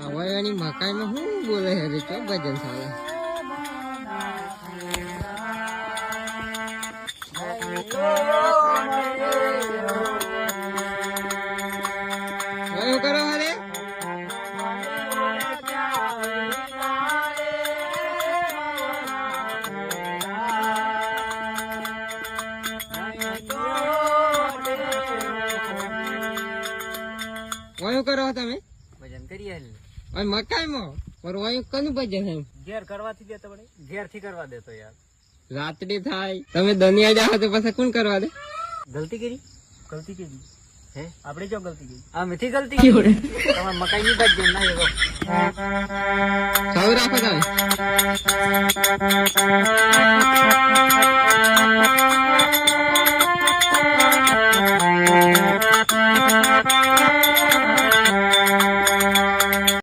હવે મકાઈમાં શું બોલે રે ચો ભજન સાલે. કરો હવે કરો તમે. ભજન કરીએ હાલ. હવે મકાઈમાં. પણ વાયુ કનું ભજન એમ? ઘેર કરવાથી દેતો પડે ઘેરથી કરવા દેતો યાર. રાત્રિ થાય. તમે દનિયા જાઓ તો પછી કોણ કરવા દે? ગલતી કરી? ગલતી કરી. હે? આપણે જો ગલતી કરી. આ મેથી ગલતી કરી? તમાર મકાઈ ની બાજુ ના એવો. સૌ રાખો તમે.